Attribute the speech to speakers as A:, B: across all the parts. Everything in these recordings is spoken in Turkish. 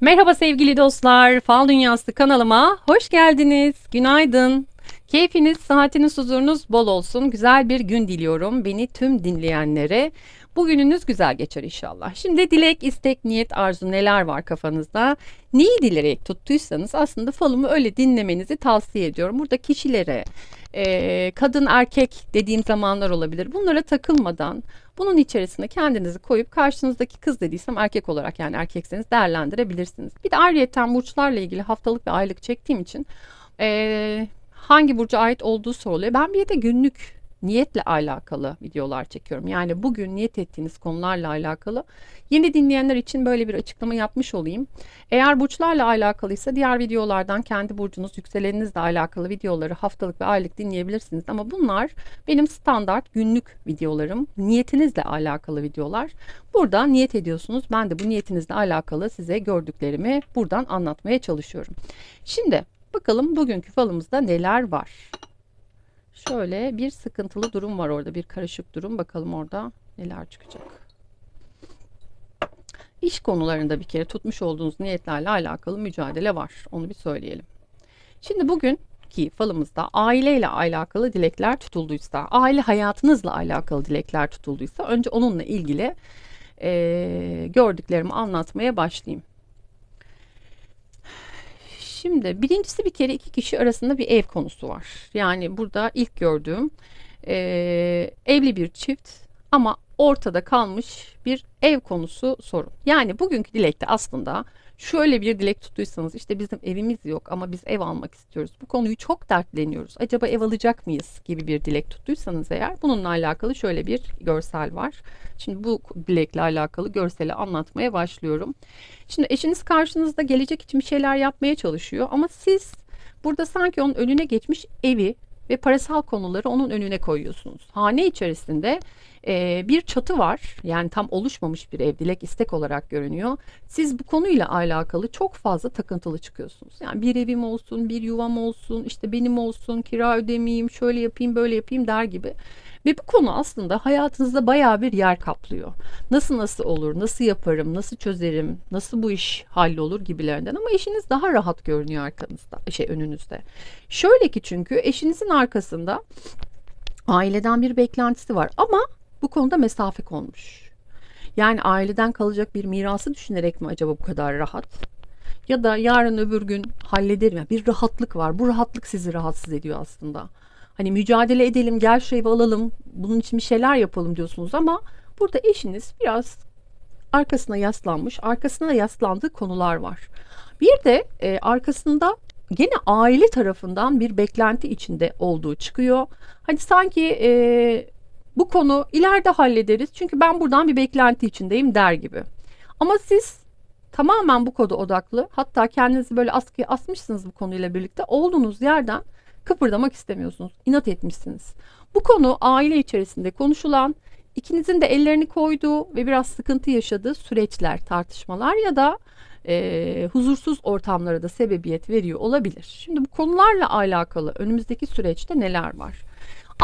A: Merhaba sevgili dostlar, Fal Dünyası kanalıma hoş geldiniz. Günaydın. Keyfiniz, saatiniz, huzurunuz bol olsun. Güzel bir gün diliyorum beni tüm dinleyenlere. Bugününüz güzel geçer inşallah. Şimdi dilek, istek, niyet, arzu neler var kafanızda? Neyi dilerek tuttuysanız aslında falımı öyle dinlemenizi tavsiye ediyorum. Burada kişilere, e, kadın erkek dediğim zamanlar olabilir. Bunlara takılmadan bunun içerisine kendinizi koyup karşınızdaki kız dediysem erkek olarak yani erkekseniz değerlendirebilirsiniz. Bir de ayrıyeten burçlarla ilgili haftalık ve aylık çektiğim için e, hangi burca ait olduğu soruluyor. Ben bir de günlük niyetle alakalı videolar çekiyorum. Yani bugün niyet ettiğiniz konularla alakalı yeni dinleyenler için böyle bir açıklama yapmış olayım. Eğer burçlarla alakalıysa diğer videolardan kendi burcunuz, yükseleninizle alakalı videoları haftalık ve aylık dinleyebilirsiniz. Ama bunlar benim standart günlük videolarım. Niyetinizle alakalı videolar. Burada niyet ediyorsunuz. Ben de bu niyetinizle alakalı size gördüklerimi buradan anlatmaya çalışıyorum. Şimdi bakalım bugünkü falımızda neler var. Şöyle bir sıkıntılı durum var orada. Bir karışık durum. Bakalım orada neler çıkacak. İş konularında bir kere tutmuş olduğunuz niyetlerle alakalı mücadele var. Onu bir söyleyelim. Şimdi bugün ki falımızda aileyle alakalı dilekler tutulduysa, aile hayatınızla alakalı dilekler tutulduysa önce onunla ilgili e, gördüklerimi anlatmaya başlayayım. Şimdi birincisi bir kere iki kişi arasında bir ev konusu var. Yani burada ilk gördüğüm e, evli bir çift ama ortada kalmış bir ev konusu sorun. Yani bugünkü dilekte aslında şöyle bir dilek tuttuysanız işte bizim evimiz yok ama biz ev almak istiyoruz. Bu konuyu çok dertleniyoruz. Acaba ev alacak mıyız gibi bir dilek tuttuysanız eğer bununla alakalı şöyle bir görsel var. Şimdi bu dilekle alakalı görseli anlatmaya başlıyorum. Şimdi eşiniz karşınızda gelecek için bir şeyler yapmaya çalışıyor ama siz burada sanki onun önüne geçmiş evi ve parasal konuları onun önüne koyuyorsunuz. Hane içerisinde e, bir çatı var. Yani tam oluşmamış bir ev dilek istek olarak görünüyor. Siz bu konuyla alakalı çok fazla takıntılı çıkıyorsunuz. Yani bir evim olsun, bir yuvam olsun, işte benim olsun, kira ödemeyeyim, şöyle yapayım, böyle yapayım der gibi. Ve bu konu aslında hayatınızda bayağı bir yer kaplıyor. Nasıl nasıl olur, nasıl yaparım, nasıl çözerim, nasıl bu iş hallolur gibilerinden ama eşiniz daha rahat görünüyor arkanızda, şey önünüzde. Şöyle ki çünkü eşinizin arkasında aileden bir beklentisi var ama bu konuda mesafe konmuş. Yani aileden kalacak bir mirası düşünerek mi acaba bu kadar rahat? Ya da yarın öbür gün hallederim. Yani bir rahatlık var. Bu rahatlık sizi rahatsız ediyor aslında. Hani mücadele edelim, gel şu evi alalım, bunun için bir şeyler yapalım diyorsunuz ama burada eşiniz biraz arkasına yaslanmış, arkasına yaslandığı konular var. Bir de e, arkasında gene aile tarafından bir beklenti içinde olduğu çıkıyor. Hani sanki e, bu konu ileride hallederiz çünkü ben buradan bir beklenti içindeyim der gibi. Ama siz tamamen bu koda odaklı hatta kendinizi böyle askıya asmışsınız bu konuyla birlikte olduğunuz yerden kıpırdamak istemiyorsunuz. İnat etmişsiniz. Bu konu aile içerisinde konuşulan ikinizin de ellerini koyduğu ve biraz sıkıntı yaşadığı süreçler, tartışmalar ya da e, huzursuz ortamlara da sebebiyet veriyor olabilir. Şimdi bu konularla alakalı önümüzdeki süreçte neler var?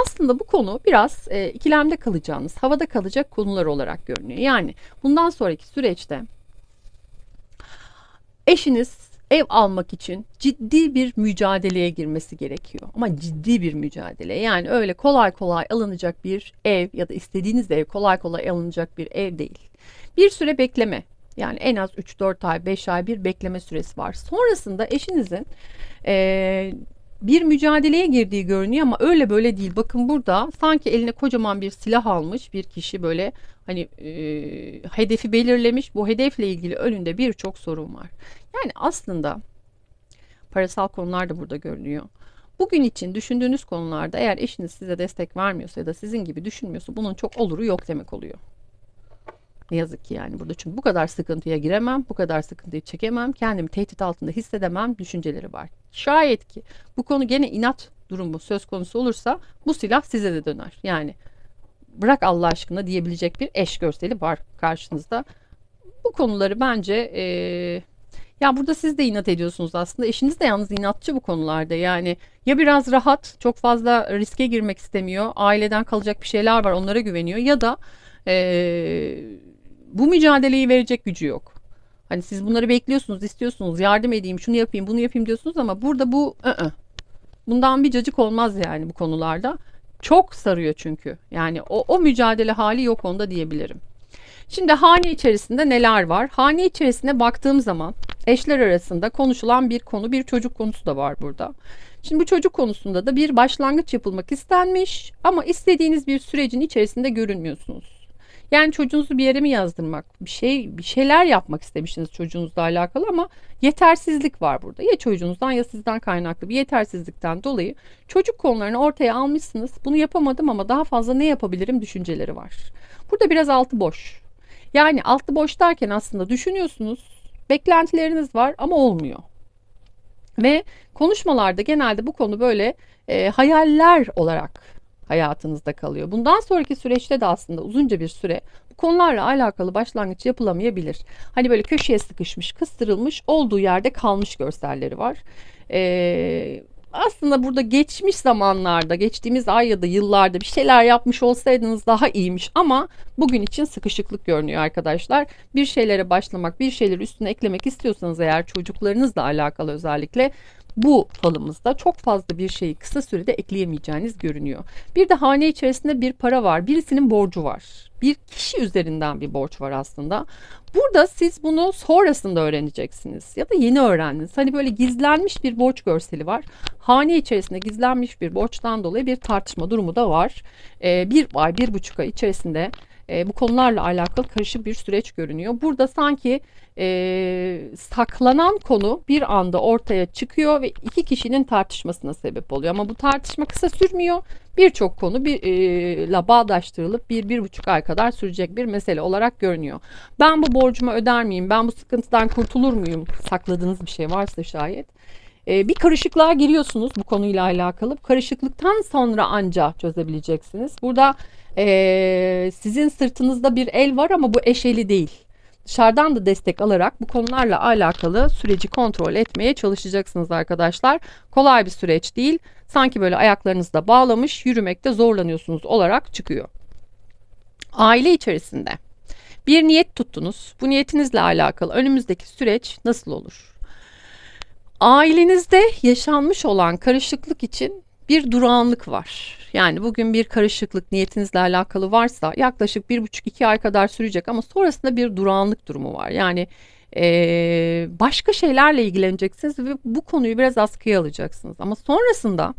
A: Aslında bu konu biraz e, ikilemde kalacağınız, havada kalacak konular olarak görünüyor. Yani bundan sonraki süreçte eşiniz ev almak için ciddi bir mücadeleye girmesi gerekiyor. Ama ciddi bir mücadele. Yani öyle kolay kolay alınacak bir ev ya da istediğiniz ev kolay kolay alınacak bir ev değil. Bir süre bekleme. Yani en az 3-4 ay, 5 ay bir bekleme süresi var. Sonrasında eşinizin e, bir mücadeleye girdiği görünüyor ama öyle böyle değil. Bakın burada sanki eline kocaman bir silah almış bir kişi böyle hani e, hedefi belirlemiş. Bu hedefle ilgili önünde birçok sorun var. Yani aslında parasal konular da burada görünüyor. Bugün için düşündüğünüz konularda eğer eşiniz size destek vermiyorsa ya da sizin gibi düşünmüyorsa bunun çok oluru yok demek oluyor. Ne yazık ki yani burada çünkü bu kadar sıkıntıya giremem, bu kadar sıkıntıyı çekemem, kendimi tehdit altında hissedemem düşünceleri var. Şayet ki bu konu gene inat durumu söz konusu olursa bu silah size de döner. Yani bırak Allah aşkına diyebilecek bir eş görseli var karşınızda. Bu konuları bence e, ya burada siz de inat ediyorsunuz aslında. Eşiniz de yalnız inatçı bu konularda. Yani ya biraz rahat, çok fazla riske girmek istemiyor. Aileden kalacak bir şeyler var, onlara güveniyor. Ya da e, bu mücadeleyi verecek gücü yok. Hani siz bunları bekliyorsunuz, istiyorsunuz, yardım edeyim, şunu yapayım, bunu yapayım diyorsunuz ama burada bu ı-ı. bundan bir cacık olmaz yani bu konularda. Çok sarıyor çünkü. Yani o, o mücadele hali yok onda diyebilirim. Şimdi hane içerisinde neler var? Hane içerisinde baktığım zaman eşler arasında konuşulan bir konu, bir çocuk konusu da var burada. Şimdi bu çocuk konusunda da bir başlangıç yapılmak istenmiş ama istediğiniz bir sürecin içerisinde görünmüyorsunuz. Yani çocuğunuzu bir yere mi yazdırmak, bir şey bir şeyler yapmak istemişsiniz çocuğunuzla alakalı ama yetersizlik var burada. Ya çocuğunuzdan ya sizden kaynaklı bir yetersizlikten dolayı çocuk konularını ortaya almışsınız. Bunu yapamadım ama daha fazla ne yapabilirim düşünceleri var. Burada biraz altı boş. Yani altı boş derken aslında düşünüyorsunuz, beklentileriniz var ama olmuyor. Ve konuşmalarda genelde bu konu böyle e, hayaller olarak hayatınızda kalıyor. Bundan sonraki süreçte de aslında uzunca bir süre bu konularla alakalı başlangıç yapılamayabilir. Hani böyle köşeye sıkışmış, kıstırılmış, olduğu yerde kalmış görselleri var. Ee, aslında burada geçmiş zamanlarda, geçtiğimiz ay ya da yıllarda bir şeyler yapmış olsaydınız daha iyiymiş ama bugün için sıkışıklık görünüyor arkadaşlar. Bir şeylere başlamak, bir şeyleri üstüne eklemek istiyorsanız eğer çocuklarınızla alakalı özellikle bu falımızda çok fazla bir şeyi kısa sürede ekleyemeyeceğiniz görünüyor. Bir de hane içerisinde bir para var. Birisinin borcu var. Bir kişi üzerinden bir borç var aslında. Burada siz bunu sonrasında öğreneceksiniz ya da yeni öğrendiniz. Hani böyle gizlenmiş bir borç görseli var. Hane içerisinde gizlenmiş bir borçtan dolayı bir tartışma durumu da var. Ee, bir ay, bir buçuk ay içerisinde e, bu konularla alakalı karışık bir süreç görünüyor. Burada sanki e, saklanan konu bir anda ortaya çıkıyor ve iki kişinin tartışmasına sebep oluyor. Ama bu tartışma kısa sürmüyor. Birçok konu bir e, la bağdaştırılıp bir, bir buçuk ay kadar sürecek bir mesele olarak görünüyor. Ben bu borcumu öder miyim? Ben bu sıkıntıdan kurtulur muyum? Sakladığınız bir şey varsa şayet. E, bir karışıklığa giriyorsunuz bu konuyla alakalı. Karışıklıktan sonra anca çözebileceksiniz. Burada e, sizin sırtınızda bir el var ama bu eşeli değil. Dışarıdan da destek alarak bu konularla alakalı süreci kontrol etmeye çalışacaksınız arkadaşlar. Kolay bir süreç değil. Sanki böyle ayaklarınızda bağlamış yürümekte zorlanıyorsunuz olarak çıkıyor. Aile içerisinde bir niyet tuttunuz. Bu niyetinizle alakalı önümüzdeki süreç nasıl olur? Ailenizde yaşanmış olan karışıklık için bir durağanlık var. Yani bugün bir karışıklık niyetinizle alakalı varsa yaklaşık bir buçuk iki ay kadar sürecek ama sonrasında bir durağanlık durumu var. Yani ee, başka şeylerle ilgileneceksiniz ve bu konuyu biraz askıya alacaksınız. Ama sonrasında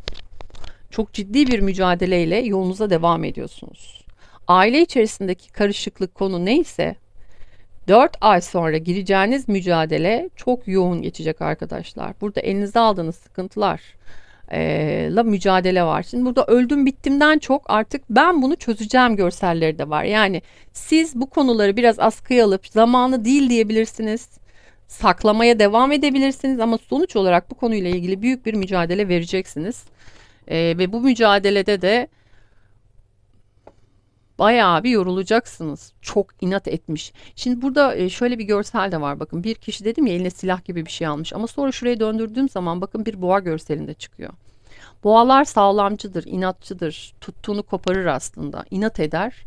A: çok ciddi bir mücadeleyle yolunuza devam ediyorsunuz. Aile içerisindeki karışıklık konu neyse 4 ay sonra gireceğiniz mücadele çok yoğun geçecek arkadaşlar. Burada elinize aldığınız sıkıntılar, la mücadele var. Şimdi burada öldüm bittimden çok artık ben bunu çözeceğim görselleri de var. Yani siz bu konuları biraz askıya alıp zamanı değil diyebilirsiniz. Saklamaya devam edebilirsiniz ama sonuç olarak bu konuyla ilgili büyük bir mücadele vereceksiniz. Ee, ve bu mücadelede de bayağı bir yorulacaksınız. Çok inat etmiş. Şimdi burada şöyle bir görsel de var bakın. Bir kişi dedim ya eline silah gibi bir şey almış ama sonra şuraya döndürdüğüm zaman bakın bir boğa görselinde çıkıyor. Boğalar sağlamcıdır, inatçıdır. Tuttuğunu koparır aslında. inat eder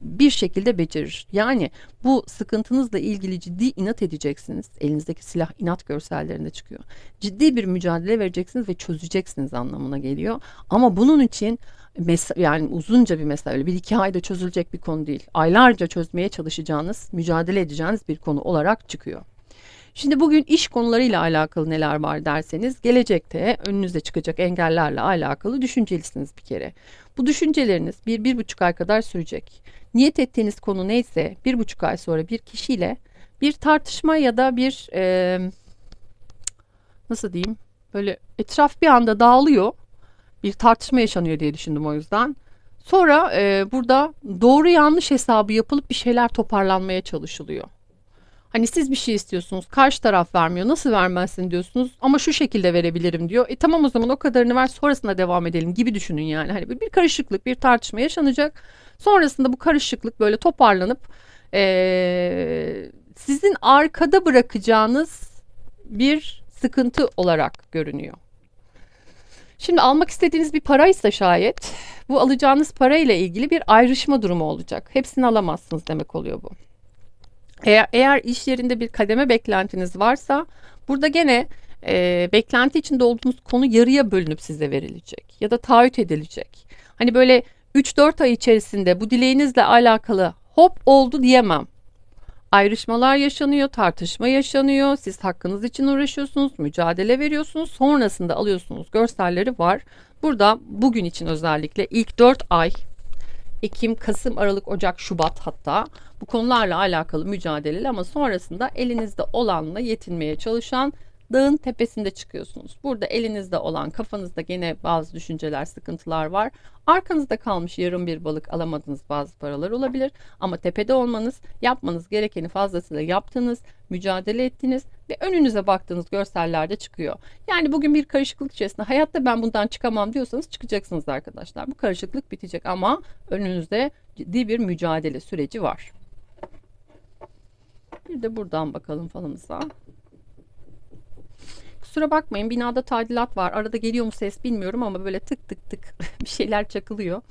A: bir şekilde becerir. Yani bu sıkıntınızla ilgili ciddi inat edeceksiniz. Elinizdeki silah inat görsellerinde çıkıyor. Ciddi bir mücadele vereceksiniz ve çözeceksiniz anlamına geliyor. Ama bunun için mes- yani uzunca bir mesele öyle bir iki ayda çözülecek bir konu değil. Aylarca çözmeye çalışacağınız, mücadele edeceğiniz bir konu olarak çıkıyor. Şimdi bugün iş konularıyla alakalı neler var derseniz gelecekte önünüze çıkacak engellerle alakalı düşüncelisiniz bir kere. Bu düşünceleriniz bir, bir buçuk ay kadar sürecek. Niyet ettiğiniz konu neyse bir buçuk ay sonra bir kişiyle bir tartışma ya da bir e, nasıl diyeyim böyle etraf bir anda dağılıyor. Bir tartışma yaşanıyor diye düşündüm o yüzden. Sonra e, burada doğru yanlış hesabı yapılıp bir şeyler toparlanmaya çalışılıyor. Hani siz bir şey istiyorsunuz, karşı taraf vermiyor. Nasıl vermezsin diyorsunuz ama şu şekilde verebilirim diyor. E tamam o zaman o kadarını ver sonrasında devam edelim gibi düşünün yani. Hani bir karışıklık, bir tartışma yaşanacak. Sonrasında bu karışıklık böyle toparlanıp ee, sizin arkada bırakacağınız bir sıkıntı olarak görünüyor. Şimdi almak istediğiniz bir paraysa şayet bu alacağınız parayla ilgili bir ayrışma durumu olacak. Hepsini alamazsınız demek oluyor bu. Eğer, eğer iş yerinde bir kademe beklentiniz varsa burada gene e, beklenti içinde olduğunuz konu yarıya bölünüp size verilecek ya da taahhüt edilecek. Hani böyle 3-4 ay içerisinde bu dileğinizle alakalı hop oldu diyemem. Ayrışmalar yaşanıyor, tartışma yaşanıyor. Siz hakkınız için uğraşıyorsunuz, mücadele veriyorsunuz. Sonrasında alıyorsunuz. Görselleri var. Burada bugün için özellikle ilk 4 ay Ekim, Kasım, Aralık, Ocak, Şubat hatta bu konularla alakalı mücadeleli ama sonrasında elinizde olanla yetinmeye çalışan dağın tepesinde çıkıyorsunuz. Burada elinizde olan kafanızda gene bazı düşünceler, sıkıntılar var. Arkanızda kalmış yarım bir balık alamadığınız bazı paralar olabilir. Ama tepede olmanız, yapmanız gerekeni fazlasıyla yaptınız, mücadele ettiniz ve önünüze baktığınız görsellerde çıkıyor. Yani bugün bir karışıklık içerisinde hayatta ben bundan çıkamam diyorsanız çıkacaksınız arkadaşlar. Bu karışıklık bitecek ama önünüzde ciddi bir mücadele süreci var. Bir de buradan bakalım falımıza. Kusura bakmayın binada tadilat var. Arada geliyor mu ses bilmiyorum ama böyle tık tık tık bir şeyler çakılıyor.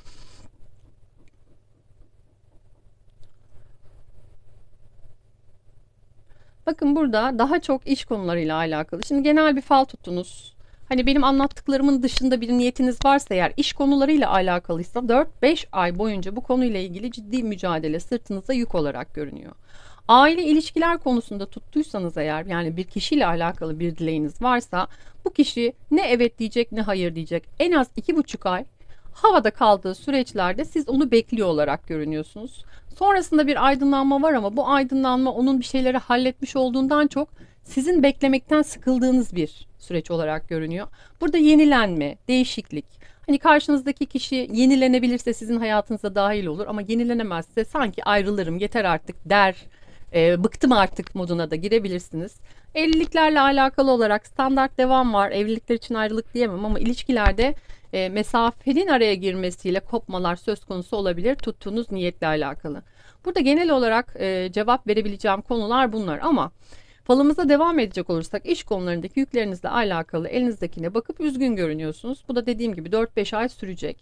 A: Bakın burada daha çok iş konularıyla alakalı. Şimdi genel bir fal tuttunuz. Hani benim anlattıklarımın dışında bir niyetiniz varsa eğer iş konularıyla alakalıysa 4-5 ay boyunca bu konuyla ilgili ciddi mücadele sırtınıza yük olarak görünüyor. Aile ilişkiler konusunda tuttuysanız eğer yani bir kişiyle alakalı bir dileğiniz varsa bu kişi ne evet diyecek ne hayır diyecek. En az iki buçuk ay havada kaldığı süreçlerde siz onu bekliyor olarak görünüyorsunuz. Sonrasında bir aydınlanma var ama bu aydınlanma onun bir şeyleri halletmiş olduğundan çok sizin beklemekten sıkıldığınız bir süreç olarak görünüyor. Burada yenilenme, değişiklik. Hani karşınızdaki kişi yenilenebilirse sizin hayatınıza dahil olur ama yenilenemezse sanki ayrılırım yeter artık der e, bıktım artık moduna da girebilirsiniz. Evliliklerle alakalı olarak standart devam var. Evlilikler için ayrılık diyemem ama ilişkilerde e, mesafenin araya girmesiyle kopmalar söz konusu olabilir tuttuğunuz niyetle alakalı. Burada genel olarak e, cevap verebileceğim konular bunlar ama falımıza devam edecek olursak iş konularındaki yüklerinizle alakalı elinizdekine bakıp üzgün görünüyorsunuz. Bu da dediğim gibi 4-5 ay sürecek.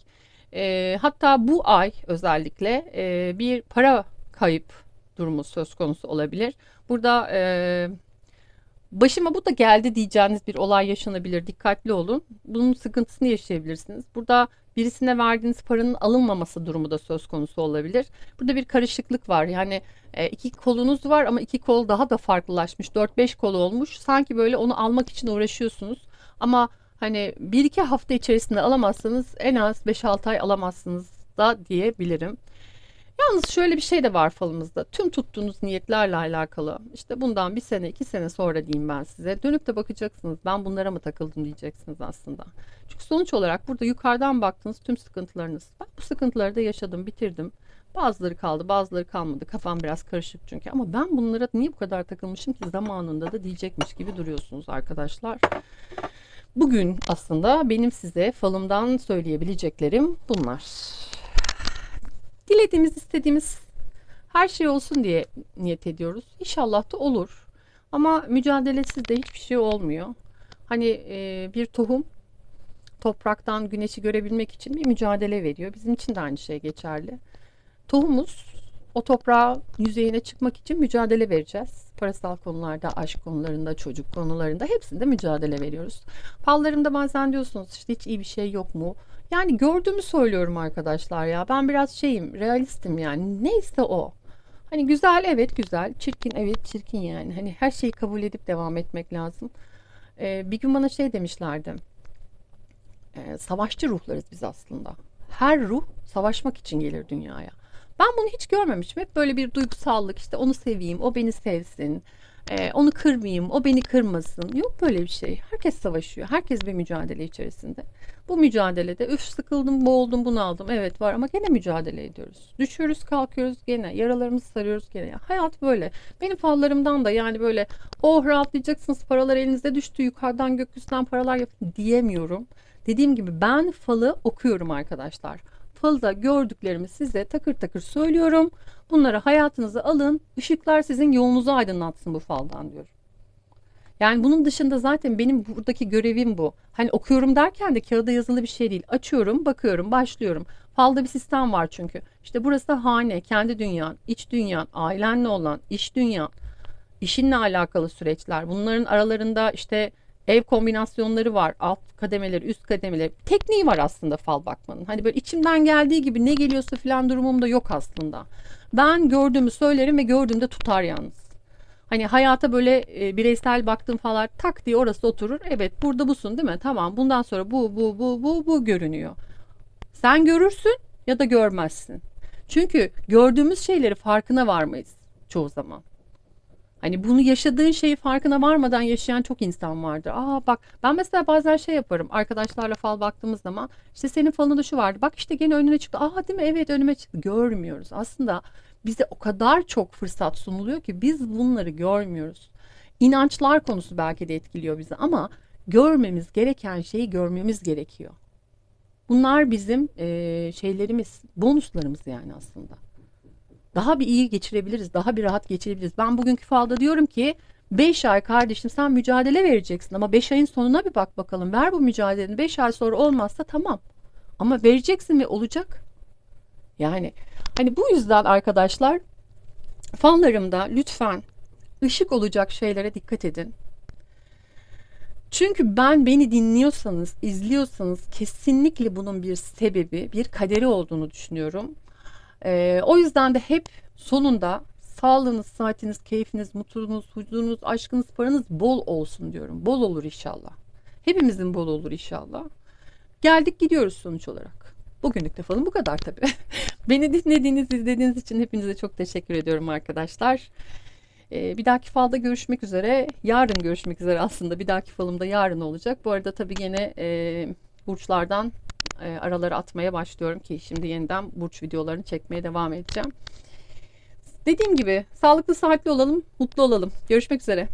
A: E, hatta bu ay özellikle e, bir para kayıp durumu söz konusu olabilir. Burada e, başıma bu da geldi diyeceğiniz bir olay yaşanabilir. Dikkatli olun. Bunun sıkıntısını yaşayabilirsiniz. Burada birisine verdiğiniz paranın alınmaması durumu da söz konusu olabilir. Burada bir karışıklık var. Yani e, iki kolunuz var ama iki kol daha da farklılaşmış. 4-5 kol olmuş. Sanki böyle onu almak için uğraşıyorsunuz. Ama hani bir iki hafta içerisinde alamazsanız en az 5-6 ay alamazsınız da diyebilirim. Yalnız şöyle bir şey de var falımızda. Tüm tuttuğunuz niyetlerle alakalı. İşte bundan bir sene, iki sene sonra diyeyim ben size. Dönüp de bakacaksınız. Ben bunlara mı takıldım diyeceksiniz aslında. Çünkü sonuç olarak burada yukarıdan baktığınız tüm sıkıntılarınız. Ben bu sıkıntıları da yaşadım, bitirdim. Bazıları kaldı, bazıları kalmadı. Kafam biraz karışık çünkü. Ama ben bunlara niye bu kadar takılmışım ki zamanında da diyecekmiş gibi duruyorsunuz arkadaşlar. Bugün aslında benim size falımdan söyleyebileceklerim bunlar dilediğimiz, istediğimiz her şey olsun diye niyet ediyoruz. İnşallah da olur. Ama mücadelesiz de hiçbir şey olmuyor. Hani e, bir tohum topraktan güneşi görebilmek için bir mücadele veriyor. Bizim için de aynı şey geçerli. Tohumuz o toprağa yüzeyine çıkmak için mücadele vereceğiz. Parasal konularda, aşk konularında, çocuk konularında hepsinde mücadele veriyoruz. Fallarımda bazen diyorsunuz işte hiç iyi bir şey yok mu? Yani gördüğümü söylüyorum arkadaşlar ya. Ben biraz şeyim, realistim yani. Neyse o. Hani güzel evet güzel, çirkin evet çirkin yani. Hani her şeyi kabul edip devam etmek lazım. Ee, bir gün bana şey demişlerdi. Ee, savaşçı ruhlarız biz aslında. Her ruh savaşmak için gelir dünyaya. Ben bunu hiç görmemişim. Hep böyle bir duygusallık işte onu seveyim, o beni sevsin. Ee, onu kırmayayım, o beni kırmasın. Yok böyle bir şey. Herkes savaşıyor. Herkes bir mücadele içerisinde. Bu mücadelede üf sıkıldım, boğuldum, bunu aldım. Evet var ama gene mücadele ediyoruz. Düşüyoruz, kalkıyoruz gene. Yaralarımızı sarıyoruz gene. Hayat böyle. Benim fallarımdan da yani böyle oh rahatlayacaksınız paralar elinizde düştü yukarıdan gökyüzünden paralar yapın diyemiyorum. Dediğim gibi ben falı okuyorum arkadaşlar falda gördüklerimi size takır takır söylüyorum. Bunları hayatınıza alın. Işıklar sizin yolunuzu aydınlatsın bu faldan diyorum. Yani bunun dışında zaten benim buradaki görevim bu. Hani okuyorum derken de kağıda yazılı bir şey değil. Açıyorum, bakıyorum, başlıyorum. Falda bir sistem var çünkü. İşte burası hane, kendi dünyan, iç dünyan, ailenle olan, iş dünyan, işinle alakalı süreçler. Bunların aralarında işte ev kombinasyonları var. Alt kademeleri, üst kademeleri. Tekniği var aslında fal bakmanın. Hani böyle içimden geldiği gibi ne geliyorsa filan durumum da yok aslında. Ben gördüğümü söylerim ve gördüğümde tutar yalnız. Hani hayata böyle e, bireysel baktığım falan tak diye orası oturur. Evet burada busun değil mi? Tamam bundan sonra bu bu bu bu bu görünüyor. Sen görürsün ya da görmezsin. Çünkü gördüğümüz şeyleri farkına varmayız çoğu zaman. Hani bunu yaşadığın şeyi farkına varmadan yaşayan çok insan vardır. Aa bak ben mesela bazen şey yaparım. Arkadaşlarla fal baktığımız zaman işte senin falında şu vardı. Bak işte gene önüne çıktı. Aa değil mi? Evet önüme çıktı. Görmüyoruz. Aslında bize o kadar çok fırsat sunuluyor ki biz bunları görmüyoruz. İnançlar konusu belki de etkiliyor bizi ama görmemiz gereken şeyi görmemiz gerekiyor. Bunlar bizim eee, şeylerimiz, bonuslarımız yani aslında. Daha bir iyi geçirebiliriz, daha bir rahat geçirebiliriz. Ben bugünkü falda diyorum ki 5 ay kardeşim sen mücadele vereceksin ama 5 ayın sonuna bir bak bakalım. Ver bu mücadeleni. 5 ay sonra olmazsa tamam. Ama vereceksin ve olacak. Yani hani bu yüzden arkadaşlar fanlarımda lütfen ışık olacak şeylere dikkat edin. Çünkü ben beni dinliyorsanız, izliyorsanız kesinlikle bunun bir sebebi, bir kaderi olduğunu düşünüyorum. Ee, o yüzden de hep sonunda sağlığınız, saatiniz, keyfiniz, mutluluğunuz, huzurunuz, aşkınız, paranız bol olsun diyorum. Bol olur inşallah. Hepimizin bol olur inşallah. Geldik gidiyoruz sonuç olarak. Bugünlük de falan bu kadar tabii. Beni dinlediğiniz, izlediğiniz için hepinize çok teşekkür ediyorum arkadaşlar. Ee, bir dahaki falda görüşmek üzere. Yarın görüşmek üzere aslında. Bir dahaki falımda yarın olacak. Bu arada tabii gene e, burçlardan e, araları atmaya başlıyorum ki şimdi yeniden burç videolarını çekmeye devam edeceğim. Dediğim gibi sağlıklı, sıhhatli olalım, mutlu olalım. Görüşmek üzere.